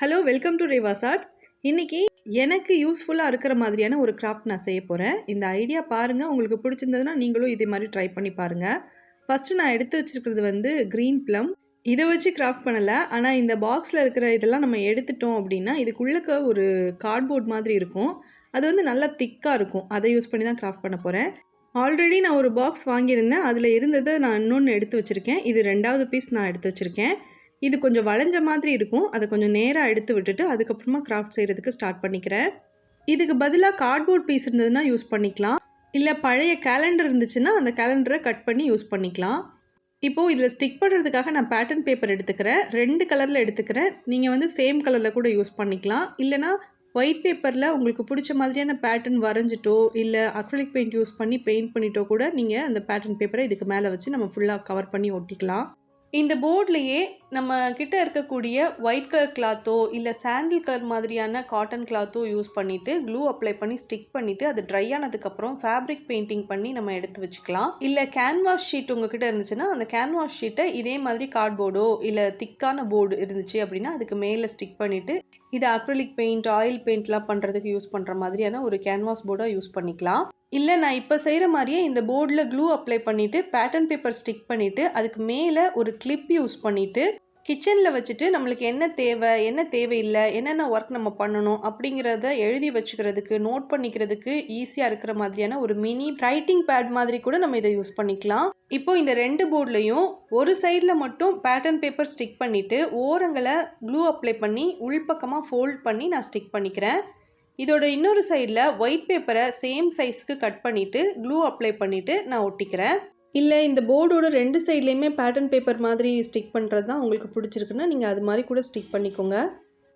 Hello welcome to Riva's arts இன்றைக்கி எனக்கு யூஸ்ஃபுல்லாக இருக்கிற மாதிரியான ஒரு கிராஃப்ட் நான் செய்ய போகிறேன் இந்த ஐடியா பாருங்கள் உங்களுக்கு பிடிச்சிருந்ததுன்னா நீங்களும் இதே மாதிரி ட்ரை பண்ணி பாருங்கள் ஃபஸ்ட்டு நான் எடுத்து வச்சிருக்கிறது வந்து க்ரீன் ப்ளம் இதை வச்சு கிராஃப்ட் பண்ணலை. ஆனால் இந்த பாக்ஸில் இருக்கிற இதெல்லாம் நம்ம எடுத்துட்டோம் அப்படின்னா இதுக்குள்ளக்க ஒரு கார்ட்போர்ட் மாதிரி இருக்கும். அது வந்து நல்லா திக்காக இருக்கும். அதை யூஸ் பண்ணி தான் கிராஃப்ட் பண்ண போகிறேன் ஆல்ரெடி நான் ஒரு பாக்ஸ் வாங்கியிருந்தேன். அதில் இருந்ததை நான் இன்னொன்று எடுத்து வச்சுருக்கேன். இது ரெண்டாவது பீஸ் நான் எடுத்து வச்சுருக்கேன். இது கொஞ்சம் வளைஞ்ச மாதிரி இருக்கும். அதை கொஞ்சம் நேராக எடுத்து விட்டுட்டு அதுக்கப்புறமா கிராஃப்ட் செய்கிறதுக்கு ஸ்டார்ட் பண்ணிக்கிறேன். இதுக்கு பதிலாக கார்ட்போர்ட் பீஸ் இருந்ததுன்னா யூஸ் பண்ணிக்கலாம். இல்லை பழைய கேலண்டர் இருந்துச்சுன்னா அந்த கேலண்டரை கட் பண்ணி யூஸ் பண்ணிக்கலாம். இப்போது இதில் ஸ்டிக் பண்ணுறதுக்காக நான் பேட்டர்ன் பேப்பர் எடுத்துக்கிறேன். ரெண்டு கலரில் எடுத்துக்கிறேன். நீங்கள் வந்து சேம் கலரில் கூட யூஸ் பண்ணிக்கலாம். இல்லைனா ஒயிட் பேப்பரில் உங்களுக்கு பிடிச்ச மாதிரியான பேட்டர்ன் வரைஞ்சிட்டோ இல்லை அக்ரலிக் பெயிண்ட் யூஸ் பண்ணி பெயிண்ட் பண்ணிட்டோ கூட நீங்கள் அந்த பேட்டர்ன் பேப்பரை இதுக்கு மேலே வச்சு நம்ம ஃபுல்லாக கவர் பண்ணி ஒட்டிக்கலாம். இந்த போர்ட்லேயே நம்ம கிட்ட இருக்கக்கூடிய ஒயிட் கலர் கிளாத்தோ இல்லை சாண்டில் கலர் மாதிரியான காட்டன் கிளாத்தோ யூஸ் பண்ணிவிட்டு க்ளூ அப்ளை பண்ணி ஸ்டிக் பண்ணிவிட்டு அது ட்ரை ஆனதுக்கப்புறம் ஃபேப்ரிக் பெயிண்டிங் பண்ணி நம்ம எடுத்து வச்சுக்கலாம். இல்லை கேன்வாஸ் ஷீட் உங்ககிட்ட இருந்துச்சுன்னா அந்த கேன்வாஸ் ஷீட்டை இதே மாதிரி கார்ட்போர்டோ இல்லை திக்கான போர்டு இருந்துச்சு அப்படின்னா அதுக்கு மேலே ஸ்டிக் பண்ணிவிட்டு இதை அக்ரலிக் பெயிண்ட் ஆயில் பெயிண்ட்லாம் பண்ணுறதுக்கு யூஸ் பண்ணுற மாதிரியான ஒரு கேன்வாஸ் போர்டாக யூஸ் பண்ணிக்கலாம். இல்லை நான் இப்போ செய்கிற மாதிரியே இந்த போர்டில் க்ளூ அப்ளை பண்ணிவிட்டு பேட்டர்ன் பேப்பர் ஸ்டிக் பண்ணிவிட்டு அதுக்கு மேலே ஒரு கிளிப் யூஸ் பண்ணிவிட்டு கிச்சனில் வச்சுட்டு நம்மளுக்கு என்ன தேவை என்ன தேவையில்லை என்னென்ன ஒர்க் நம்ம பண்ணணும் அப்படிங்கிறத எழுதி வச்சுக்கிறதுக்கு நோட் பண்ணிக்கிறதுக்கு ஈஸியாக இருக்கிற மாதிரியான ஒரு மினி ரைட்டிங் பேட் மாதிரி கூட நம்ம இதை யூஸ் பண்ணிக்கலாம். இப்போ இந்த ரெண்டு போர்ட்லேயும் ஒரு சைடில் மட்டும் பேட்டர்ன் பேப்பர் ஸ்டிக் பண்ணிவிட்டு ஓரங்களை க்ளூ அப்ளை பண்ணி உள்பக்கமாக ஃபோல்ட் பண்ணி நான் ஸ்டிக் பண்ணிக்கிறேன். இதோட இன்னொரு சைடில் ஒயிட் பேப்பரை சேம் சைஸ்க்கு கட் பண்ணிவிட்டு க்ளூ அப்ளை பண்ணிவிட்டு நான் ஒட்டிக்கிறேன். இல்லை இந்த போர்டோட ரெண்டு சைட்லேயுமே பேட்டர்ன் பேப்பர் மாதிரி ஸ்டிக் பண்ணுறது தான் உங்களுக்கு பிடிச்சிருக்குன்னா நீங்கள் அது மாதிரி கூட ஸ்டிக் பண்ணிக்கோங்க.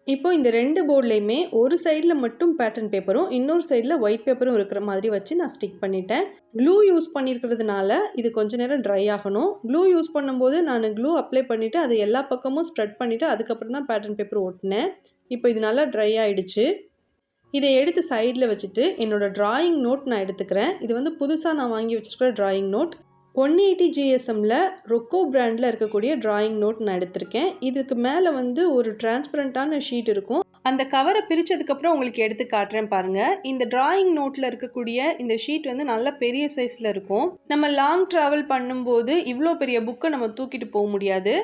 இப்போது இந்த ரெண்டு போர்ட்லேயுமே ஒரு சைடில் மட்டும் பேட்டர்ன் பேப்பரும் இன்னொரு சைடில் ஒயிட் பேப்பரும் இருக்கிற மாதிரி வச்சு நான் ஸ்டிக் பண்ணிட்டேன். க்ளூ யூஸ் பண்ணியிருக்கிறதுனால இது கொஞ்ச நேரம் ட்ரை ஆகணும். க்ளூ யூஸ் பண்ணும்போது நான் க்ளூ அப்ளை பண்ணிவிட்டு அதை எல்லா பக்கமும் ஸ்ப்ரெட் பண்ணிவிட்டு அதுக்கப்புறம் தான் பேட்டர்ன் பேப்பர் ஒட்டினேன் இப்போ இது நல்லா ட்ரை ஆகிடுச்சு இதை எடுத்து சைடில் வச்சுட்டு என்னோடய ட்ராயிங் நோட் நான் எடுத்துக்கிறேன். இது வந்து புதுசாக நான் வாங்கி வச்சுருக்கிற ட்ராயிங் நோட் ஒன் எயிட்டி ஜிஎஸ்எம்மில் ரொக்கோ பிராண்டில் இருக்கக்கூடிய ட்ராயிங் நோட் நான் எடுத்திருக்கேன். இதுக்கு மேலே வந்து ஒரு டிரான்ஸ்பரண்ட்டான ஷீட் இருக்கும். அந்த கவரை பிரித்ததுக்கப்புறம் உங்களுக்கு எடுத்து காட்டுறேன் பாருங்கள் இந்த டிராயிங் நோட்டில் இருக்கக்கூடிய இந்த ஷீட் வந்து நல்ல பெரிய சைஸில் இருக்கும். நம்ம லாங் ட்ராவல் பண்ணும்போது இவ்வளோ பெரிய புக்கை நம்ம தூக்கிட்டு போக முடியாது.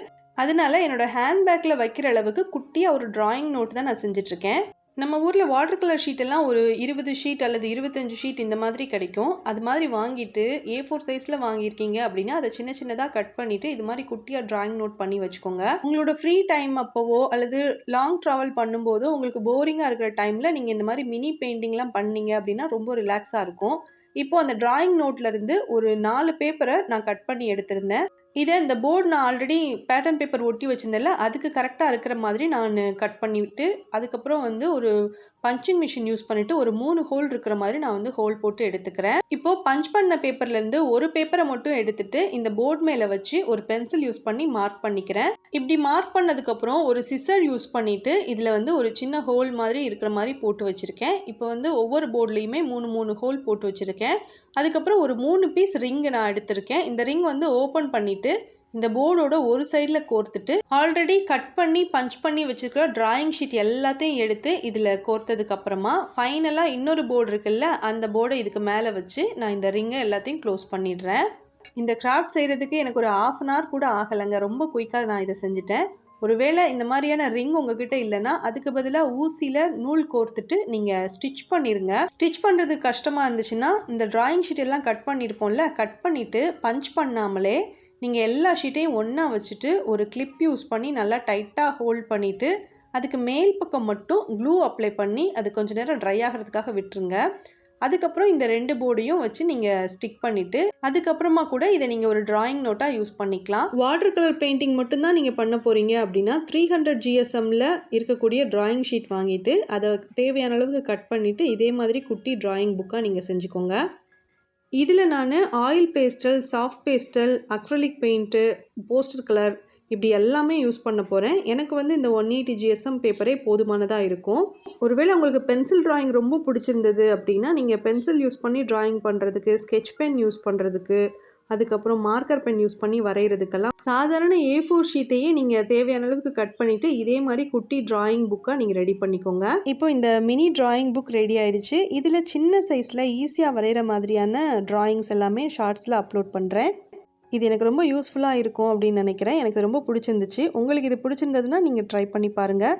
அதனால என்னோட ஹேண்ட்பேக்கில் வைக்கிற அளவுக்கு குட்டியாக ஒரு டிராயிங் நோட் தான் நான் செஞ்சிட்ருக்கேன் நம்ம ஊரில் வாட்டர் கலர் ஷீட்டெல்லாம் ஒரு இருபது ஷீட் அல்லது இருபத்தஞ்சு ஷீட் இந்த மாதிரி கிடைக்கும். அது மாதிரி வாங்கிட்டு ஏ ஃபோர் சைஸில் வாங்கியிருக்கீங்க அப்படின்னா அதை சின்ன சின்னதாக கட் பண்ணிவிட்டு இது மாதிரி குட்டியாக ட்ராயிங் நோட் பண்ணி வச்சுக்கோங்க. உங்களோட ஃப்ரீ டைம் அப்போவோ அல்லது லாங் ட்ராவல் பண்ணும்போது உங்களுக்கு போரிங்காக இருக்கிற டைமில் நீங்கள் இந்த மாதிரி மினி பெயிண்டிங்லாம் பண்ணீங்க அப்படின்னா ரொம்ப ரிலாக்ஸாக இருக்கும். இப்போது அந்த டிராயிங் நோட்லேருந்து ஒரு நாலு பேப்பரை நான் கட் பண்ணி எடுத்திருந்தேன். இதை இந்த போர்டு நான் ஆல்ரெடி பேட்டர்ன் பேப்பர் ஒட்டி வச்சிருந்தேன்ல அதுக்கு கரெக்டாக இருக்கிற மாதிரி நான் கட் பண்ணிவிட்டு அதுக்கப்புறம் வந்து ஒரு பஞ்சிங் மிஷின் யூஸ் பண்ணிவிட்டு ஒரு மூணு ஹோல் இருக்கிற மாதிரி நான் வந்து ஹோல் போட்டு எடுத்துக்கிறேன். இப்போது பஞ்ச் பண்ண பேப்பர்லேருந்து ஒரு பேப்பரை மட்டும் எடுத்துட்டு இந்த போர்டு மேலே வச்சு ஒரு பென்சில் யூஸ் பண்ணி மார்க் பண்ணிக்கிறேன். இப்படி மார்க் பண்ணதுக்கப்புறம் ஒரு சிசர் யூஸ் பண்ணிவிட்டு இதில் வந்து ஒரு சின்ன ஹோல் மாதிரி இருக்கிற மாதிரி போட்டு வச்சுருக்கேன். இப்போ வந்து ஒவ்வொரு போர்ட்லேயுமே மூணு மூணு ஹோல் போட்டு வச்சுருக்கேன். அதுக்கப்புறம் ஒரு மூணு பீஸ் ரிங்கு நான் எடுத்திருக்கேன். இந்த ரிங் வந்து ஓப்பன் பண்ணிவிட்டு இந்த போர்டோட ஒரு சைடில் கோர்த்துட்டு ஆல்ரெடி கட் பண்ணி பஞ்ச் பண்ணி வச்சுருக்கிற டிராயிங் ஷீட் எல்லாத்தையும் எடுத்து இதில் கோர்த்ததுக்கப்புறமா ஃபைனலாக இன்னொரு போர்டு இருக்குல்ல அந்த போர்டை இதுக்கு மேலே வச்சு நான் இந்த ரிங்கை எல்லாத்தையும் க்ளோஸ் பண்ணிடுறேன். இந்த கிராஃப்ட் செய்கிறதுக்கு எனக்கு ஒரு ஆஃப் அன் ஹவர் கூட ஆகலைங்க. ரொம்ப குயிக்காக நான் இதை செஞ்சுட்டேன். ஒருவேளை இந்த மாதிரியான ரிங் உங்ககிட்ட இல்லைன்னா அதுக்கு பதிலாக ஊசியில் நூல் கோர்த்துட்டு நீங்கள் ஸ்டிச் பண்ணிடுங்க ஸ்டிச் பண்ணுறதுக்கு கஷ்டமாக இருந்துச்சுன்னா இந்த ட்ராயிங் ஷீட் எல்லாம் கட் பண்ணியிருப்போம்ல கட் பண்ணிவிட்டு பஞ்ச் பண்ணாமலே நீங்கள் எல்லா ஷீட்டையும் ஒன்றா வச்சுட்டு ஒரு கிளிப் யூஸ் பண்ணி நல்லா டைட்டாக ஹோல்ட் பண்ணிவிட்டு அதுக்கு மேல் பக்கம் மட்டும் க்ளூ அப்ளை பண்ணி அது கொஞ்சம் நேரம் ட்ரை ஆகிறதுக்காக விட்டுருங்க. அதுக்கப்புறம் இந்த ரெண்டு போர்டையும் வச்சு நீங்கள் ஸ்டிக் பண்ணிவிட்டு அதுக்கப்புறமா கூட இதை நீங்கள் ஒரு டிராயிங் நோட்டாக யூஸ் பண்ணிக்கலாம். வாட்டர் கலர் பெயிண்டிங் மட்டும்தான் நீங்கள் பண்ண போகிறீங்க அப்படின்னா த்ரீ ஹண்ட்ரட் ஜிஎஸ்எம்மில் இருக்கக்கூடிய டிராயிங் ஷீட் வாங்கிட்டு அதை தேவையான அளவுக்கு கட் பண்ணிவிட்டு இதே மாதிரி குட்டி டிராயிங் புக்காக நீங்கள் செஞ்சுக்கோங்க. இதில் நான் oil pastel soft pastel acrylic paint poster colour இப்படி எல்லாமே யூஸ் பண்ண போகிறேன் எனக்கு வந்து இந்த ஒன் எயிட்டி ஜிஎஸ்எம் பேப்பரே போதுமானதாக இருக்கும். ஒருவேளை உங்களுக்கு பென்சில் ட்ராயிங் ரொம்ப பிடிச்சிருந்தது அப்படின்னா நீங்கள் பென்சில் யூஸ் பண்ணி ட்ராயிங் பண்ணுறதுக்கு ஸ்கெச் பென் யூஸ் பண்ணுறதுக்கு அதுக்கப்புறம் மார்க்கர் பென் யூஸ் பண்ணி வரைகிறதுக்கெல்லாம் சாதாரண ஏ ஃபோர் ஷீட்டையே நீங்கள் தேவையான அளவுக்கு கட் பண்ணிவிட்டு இதே மாதிரி குட்டி ட்ராயிங் புக்காக நீங்கள் ரெடி பண்ணிக்கோங்க. இப்போ இந்த மினி ட்ராயிங் புக் ரெடி ஆயிடுச்சு. இதில் சின்ன சைஸில் ஈஸியாக வரைகிற மாதிரியான ட்ராயிங்ஸ் எல்லாமே ஷார்ட்ஸில் அப்லோட் பண்ணுறேன் இது எனக்கு ரொம்ப யூஸ்ஃபுல்லாக இருக்கும் அப்படின்னு நினைக்கிறேன். எனக்கு ரொம்ப பிடிச்சிருந்துச்சு. உங்களுக்கு இது பிடிச்சிருந்ததுன்னா நீங்கள் ட்ரை பண்ணி பாருங்கள்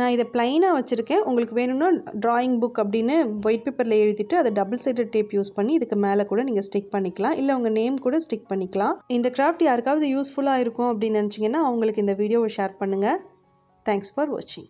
நான் இதை ப்ளைனாக வச்சுருக்கேன். உங்களுக்கு வேணும்னா ட்ராயிங் புக் அப்படின்னு ஒயிட் பேப்பரில் எழுதிட்டு அதை டபுள் சைடட் டேப் யூஸ் பண்ணி இதுக்கு மேலே கூட நீங்கள் ஸ்டிக் பண்ணிக்கலாம். இல்லை உங்கள் நேம் கூட ஸ்டிக் பண்ணிக்கலாம். இந்த கிராஃப்ட் யாருக்காவது யூஸ்ஃபுல்லாக இருக்கும் அப்படின்னு நினச்சிங்கன்னா அவங்களுக்கு இந்த வீடியோவை ஷேர் பண்ணுங்கள் தேங்க்ஸ் ஃபார் வாட்சிங்